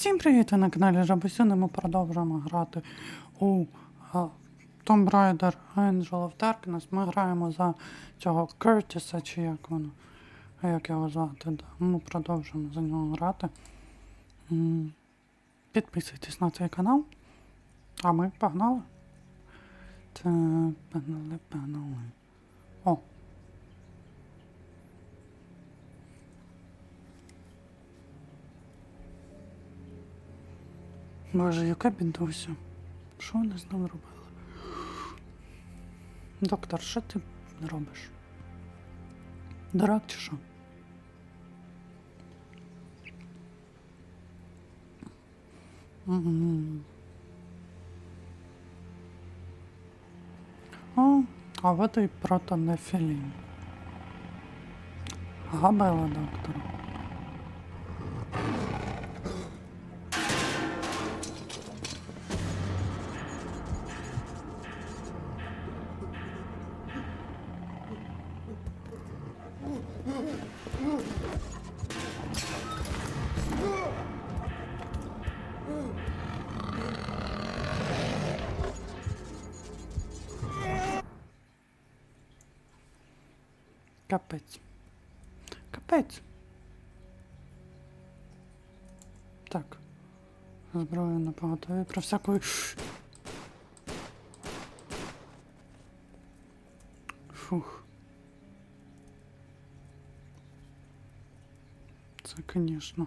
Всім привіт! Ви на каналі Жабусюни. Ми продовжуємо грати у Tomb Raider Angel of Darkness. Ми граємо за цього Кертіса, чи як воно, як його звати. Ми продовжуємо за нього грати. Підписуйтесь на цей канал. А ми погнали. Це погнали, погнали. Боже, яка бідуся. Що вони з ним робили? Доктор, що ти робиш? Дурак чи що? О, а вот і протонефілін. Габела доктора. Капець. Капець. Так. Зброю напагато про всякої. Фух. Звісно.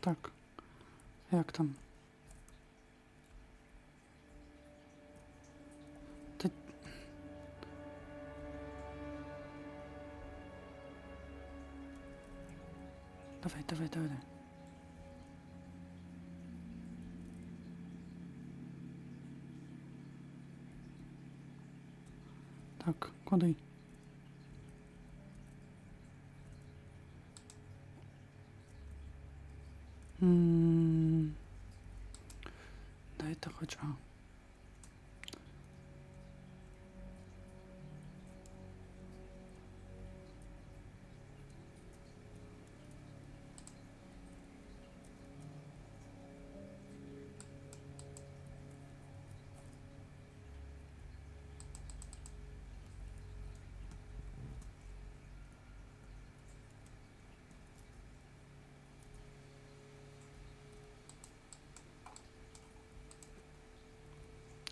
Так. Як там? Та... Давай, давай, давай. давай. Так, куди? Дайте хоча.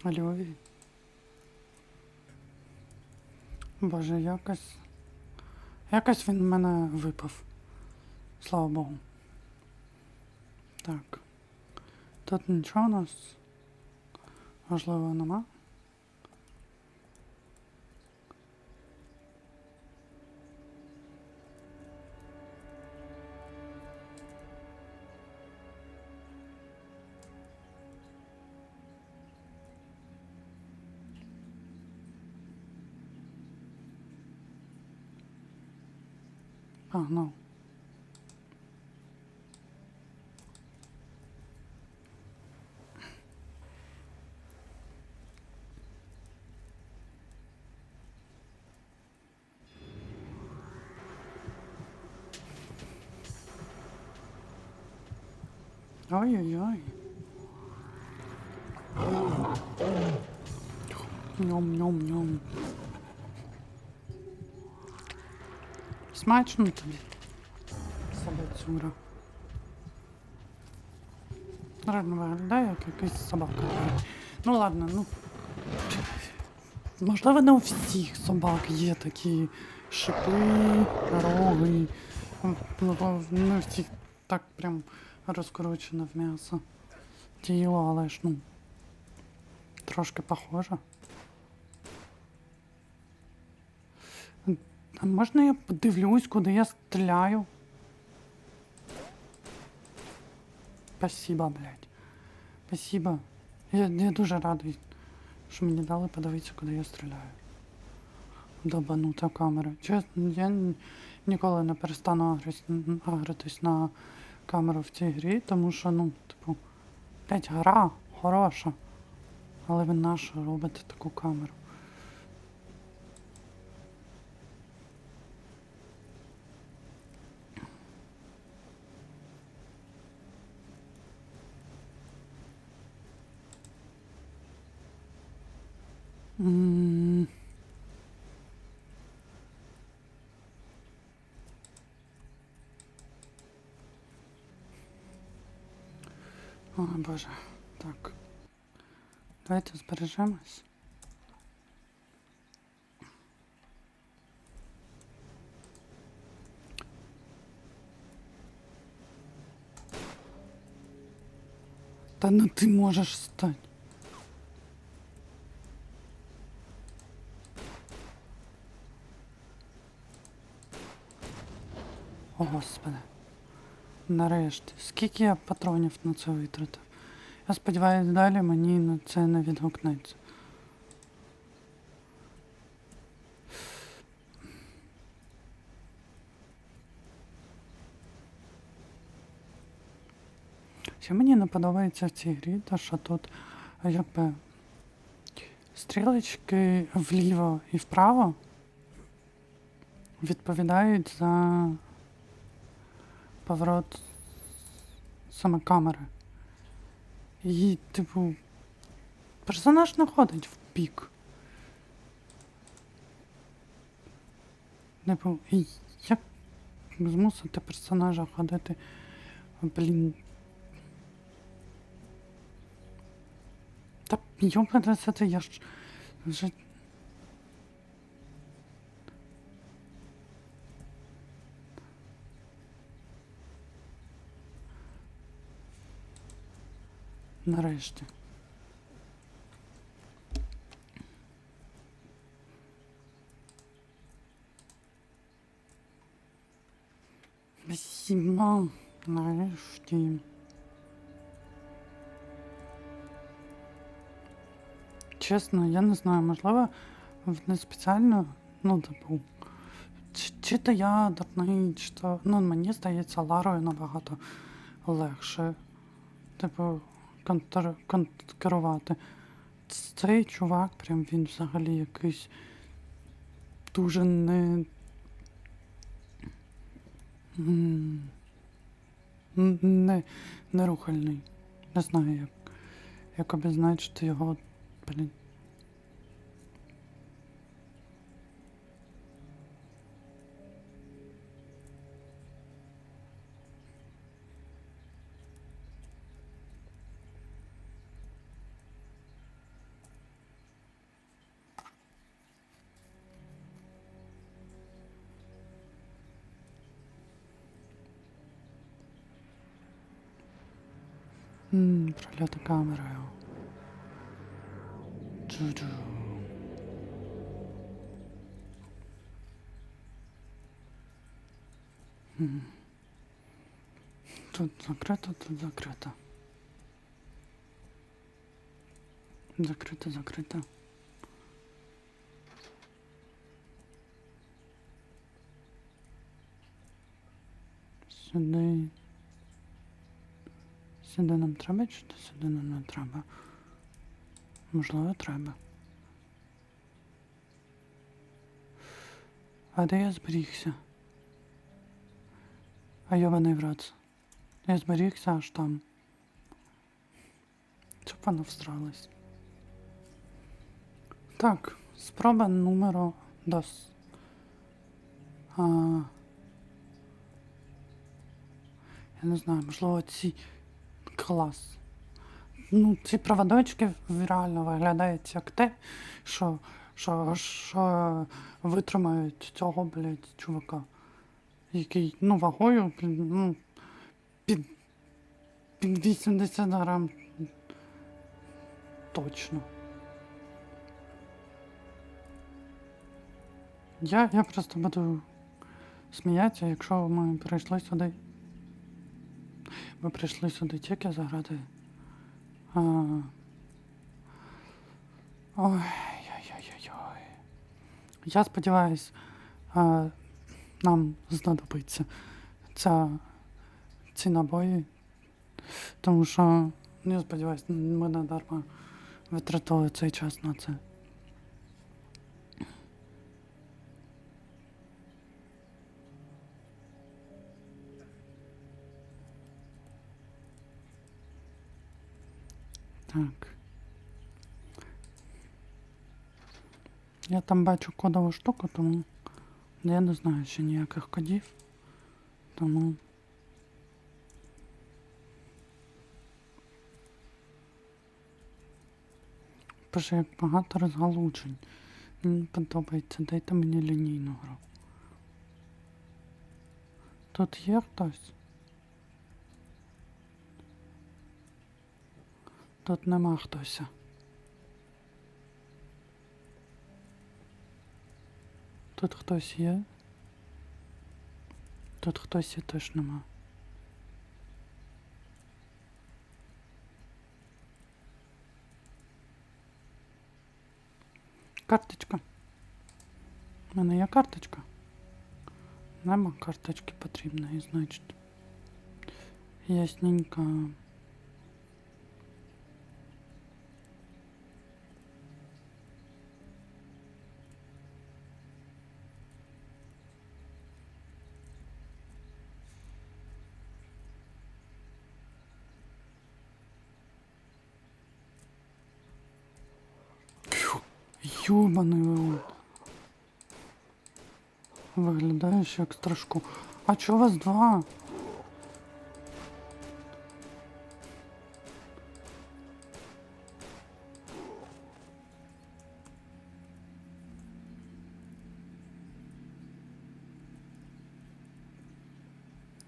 Альові. Боже, якось. Якось він в мене випав. Слава Богу. Так. Тут нічого у нас важливого нема. à ngon. Ôi ôi ôi. Nhôm nhôm nhôm. Смачно тобі. Собацюра. Реально виглядає як якась собака. Ну ладно, ну. Можливо, не у всіх собак є такі шипи, роги. Ну, Не у всіх так прям розкручено в м'ясо. Тіло, але ж ну. Трошки похоже. А можна я подивлюсь, куди я стріляю? Спасибо, блядь. Спасибо. Я, я дуже радий, що мені дали подивитися, куди я стріляю. Добанута камера. Чесно, я ніколи не перестану агритись на камеру в цій грі, тому що, ну, типу, блядь, гра хороша. Але ви наша робите таку камеру. О, Боже. Так. Давайте збережемось. Та ну ти можеш стати. О, Господи. Нарешті. Скільки я патронів на це витратив? Я сподіваюся, далі мені на це не відгукнеться. Що мені не подобається в цій грі, то що тут а, якби стрілочки вліво і вправо відповідають за поворот саме камери. І, типу, персонаж не ходить в бік. Типу, як змусити персонажа ходити, блін. Та йобане це я ж вже. Нарешті. Спасибо. Нарешті. Чесно, я не знаю, можливо, не спеціально, ну, типу, чи, чи то я дурний, чи то. Ну, мені здається, Ларою набагато легше. Типу, контр, кон, Цей чувак, прям він взагалі якийсь дуже не. Не, нерухальний. Не знаю, як, як обізначити його, блін. Прольоти камерою. М. Тут закрито, тут закрито. Закрито, закрито. Сюди. Сюди нам треба чи то сюди нам не треба? Можливо, треба. А де я зберігся? А йобаний в рот. Я зберігся аж там. Щоб воно встралось. Так, спроба номеру дос. А, я не знаю, можливо, ці клас. Ну, ці проводочки реально виглядають як те, що, що, що витримають цього, блядь, чувака. Який, ну, вагою, ну, під, під 80 грам. Точно. Я, я просто буду сміятися, якщо ми прийшли сюди. Ми прийшли сюди тільки заграти. А... Ой, ой-ой-ой. Я сподіваюсь, а, нам знадобиться ця, ці набої. Тому що, ну, я сподіваюся, ми не дарма витратили цей час на це. Так. Я там бачу кодову штуку, тому я не знаю ще ніяких кодів. Тому. Боже, як багато розгалуджень. Мені подобається, дайте мені лінійну гру. Тут є хтось? Тут нема хтось. Тут хтось є. Тут хтось є теж нема. Карточка. У мене є карточка. Нема карточки потрібної, значить. Ясненько. Йобаний рот. Виглядаєш як страшку. А чого вас два?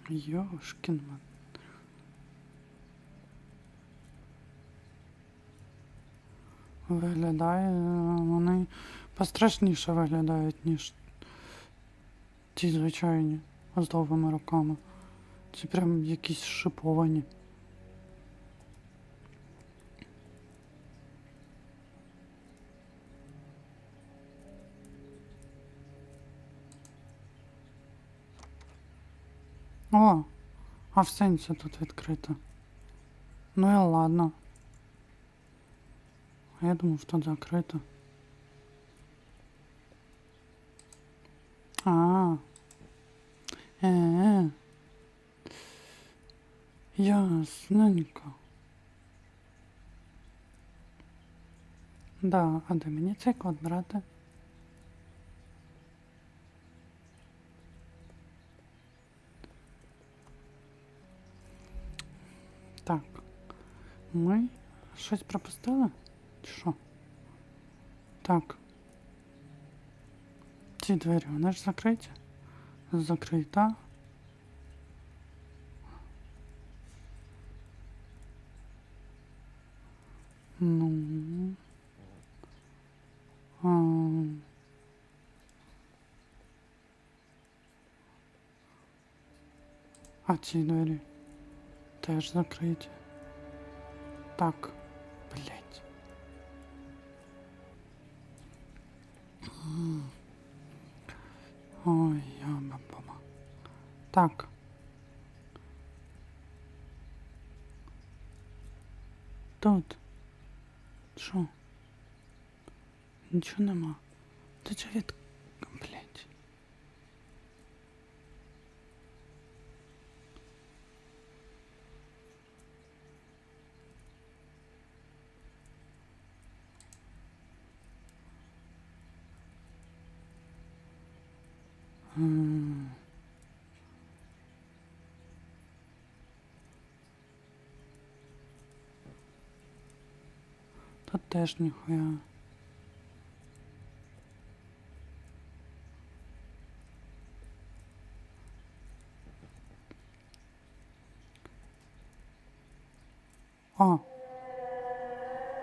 Йошкін мат. Виглядає, е, вони пострашніше виглядають, ніж ті звичайні з довгими руками. Це прям якісь шиповані. О, а в сенсі тут відкрито. Ну і ладно. А я думав, тут закрито. А. Е. Ясненько. Да, а де мені цей код? Так. Ми щось пропустили? Чи що? Так. Ці двері, вони ж закриті. Закрита. Ну. А, а ці двері теж закриті. Так, Так. Тут. Що? Нічого нема. Ти чого від... Блять. М. Тут теж ніхуя. О.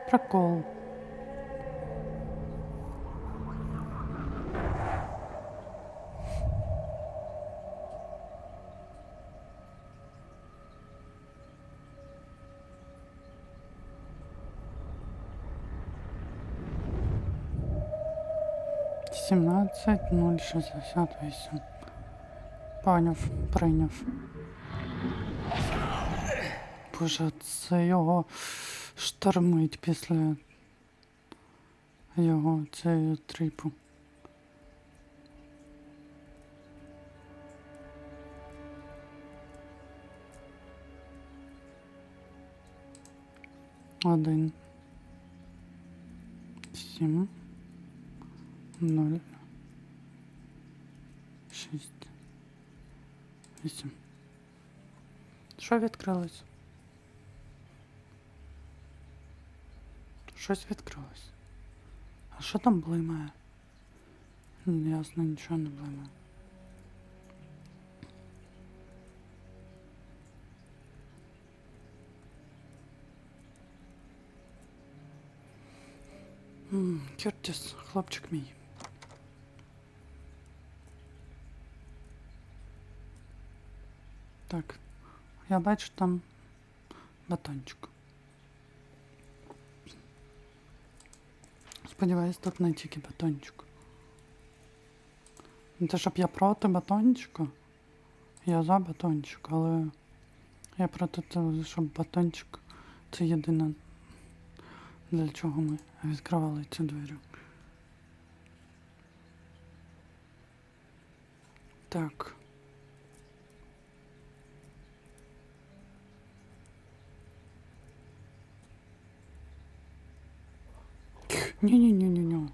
Прикол. Сімнадцять нуль шістдесят вісім. Поняв, прийняв. Боже, це його штормить після його цієї тріпу. Один. Сім. Ноль. Шість. Вісім. Що відкрилось? Щось відкрилось. А що там блимає? М, Ясно, нічого не блимає. М, Кертіс, хлопчик мій. Так, я бачу там батончик. Сподіваюсь, тут не тільки батончик. Не те, щоб я проти батончика. Я за батончик, але я проти того, щоб батончик це єдине, для чого ми відкривали ці двері. Так. Ні-ні-ні-ні-ні.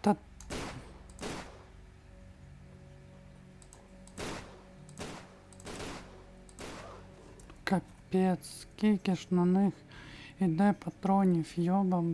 Та... Капець, скільки ж на них іде патронів, йоба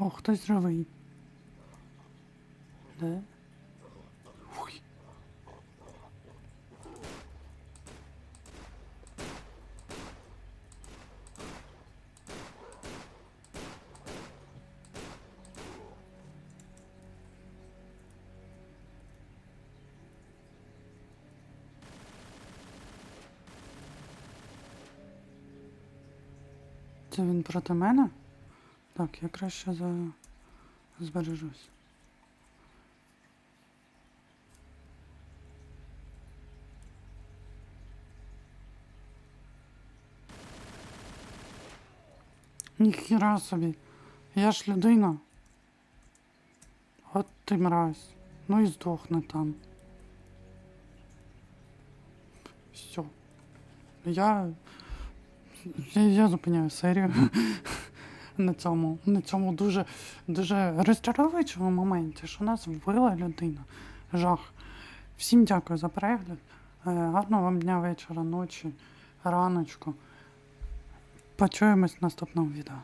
О, хтось живий. Де? Ой. Це він проти мене? Так, я краще за... збережусь. Ніхіра собі. Я ж людина. От ти мразь. Ну і здохне там. Все. Я. Я, я зупиняю серію. на цьому, на цьому дуже, дуже розчаровуючому моменті, що нас вбила людина. Жах. Всім дякую за перегляд. Е, Гарного вам дня, вечора, ночі, раночку. Почуємось в наступному відео.